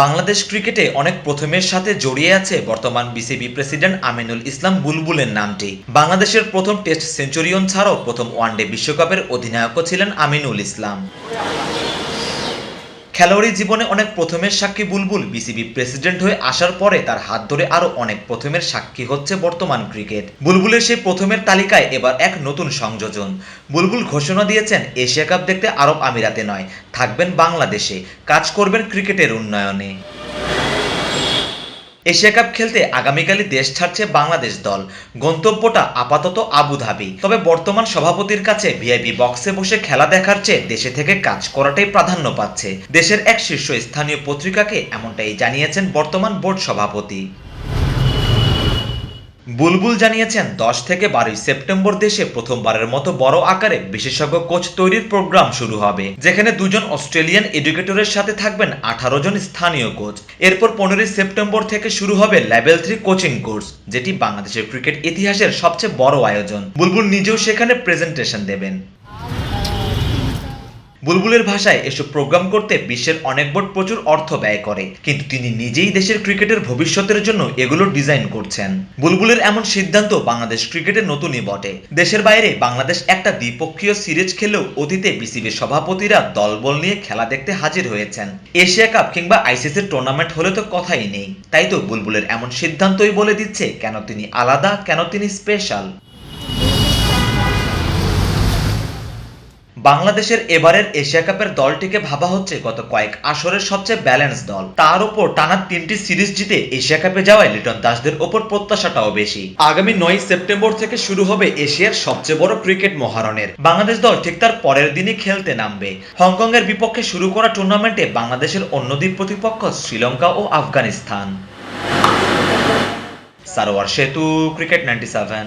বাংলাদেশ ক্রিকেটে অনেক প্রথমের সাথে জড়িয়ে আছে বর্তমান বিসিবি প্রেসিডেন্ট আমিনুল ইসলাম বুলবুলের নামটি। বাংলাদেশের প্রথম টেস্ট সেঞ্চুরিয়ন ছাড়াও প্রথম ওয়ানডে বিশ্বকাপের অধিনায়কও ছিলেন আমিনুল ইসলাম। খেলোয়াড়ি জীবনে অনেক প্রথমের সাক্ষী বুলবুল বিসিবি প্রেসিডেন্ট হয়ে আসার পরে তার হাত ধরে আরও অনেক প্রথমের সাক্ষী হচ্ছে বর্তমান ক্রিকেট। বুলবুলের সেই প্রথমের তালিকায় এবার এক নতুন সংযোজন। বুলবুল ঘোষণা দিয়েছেন, এশিয়া কাপ দেখতে আরব আমিরাতে নয়, থাকবেন বাংলাদেশে। কাজ করবেন ক্রিকেটের উন্নয়নে। এশিয়া কাপ খেলতে আগামীকালই দেশ ছাড়ছে বাংলাদেশ দল। গন্তব্যটা আপাতত আবুধাবি তবে বর্তমান সভাপতির কাছে ভিআইপি বক্সে বসে খেলা দেখার চেয়ে দেশে থেকে কাজ করাটাই প্রাধান্য পাচ্ছে। দেশের এক শীর্ষস্থানীয় পত্রিকাকে এমনটাই জানিয়েছেন বর্তমান বোর্ড সভাপতি। বুলবুল জানিয়েছেন, দশ থেকে বারোই সেপ্টেম্বর দেশে প্রথমবারের মতো বড় আকারে বিশেষজ্ঞ কোচ তৈরির প্রোগ্রাম শুরু হবে, যেখানে দুজন অস্ট্রেলিয়ান এডুকেটরের সাথে থাকবেন আঠারো জন স্থানীয় কোচ। এরপর পনেরোই সেপ্টেম্বর থেকে শুরু হবে লেভেল থ্রি কোচিং কোর্স, যেটি বাংলাদেশের ক্রিকেট ইতিহাসের সবচেয়ে বড় আয়োজন। বুলবুল নিজেও সেখানে প্রেজেন্টেশন দেবেন। বুলবুলের ভাষায় এসব প্রোগ্রাম করতে বিশ্বের অনেক বোর্ড প্রচুর অর্থ ব্যয় করে, কিন্তু তিনি নিজেই দেশের ক্রিকেটের ভবিষ্যতের জন্য এগুলো ডিজাইন করছেন। বুলবুলের এমন সিদ্ধান্ত বাংলাদেশ ক্রিকেটের নতুনই বটে। দেশের বাইরে বাংলাদেশ একটা দ্বিপক্ষীয় সিরিজ খেলেও অতীতে বিসিবির সভাপতিরা দলবল নিয়ে খেলা দেখতে হাজির হয়েছেন। এশিয়া কাপ কিংবা আইসিসির টুর্নামেন্ট হলে তো কথাই নেই। তাই তো বুলবুলের এমন সিদ্ধান্তই বলে দিচ্ছে, কেন তিনি আলাদা, কেন তিনি স্পেশাল বাংলাদেশের এবারের এশিয়া কাপের দলটিকে ভাবা হচ্ছে গত কয়েক আসরের সবচেয়ে ব্যালেন্স দল। তার উপর টানা তিনটি সিরিজ জিতে এশিয়া কাপে যাওয়ায় লিটন দাসদের ওপর প্রত্যাশাটাও বেশি। আগামী নয় সেপ্টেম্বর থেকে শুরু হবে এশিয়ার সবচেয়ে বড় ক্রিকেট মহারণের। বাংলাদেশ দল ঠিক তার পরের দিনই খেলতে নামবে। হংকং এর বিপক্ষে শুরু করা টুর্নামেন্টে বাংলাদেশের অন্য দ্বীপ প্রতিপক্ষ শ্রীলঙ্কা ও আফগানিস্তান। সারোয়ার সেতু, ক্রিকেট নাইনটি সেভেন।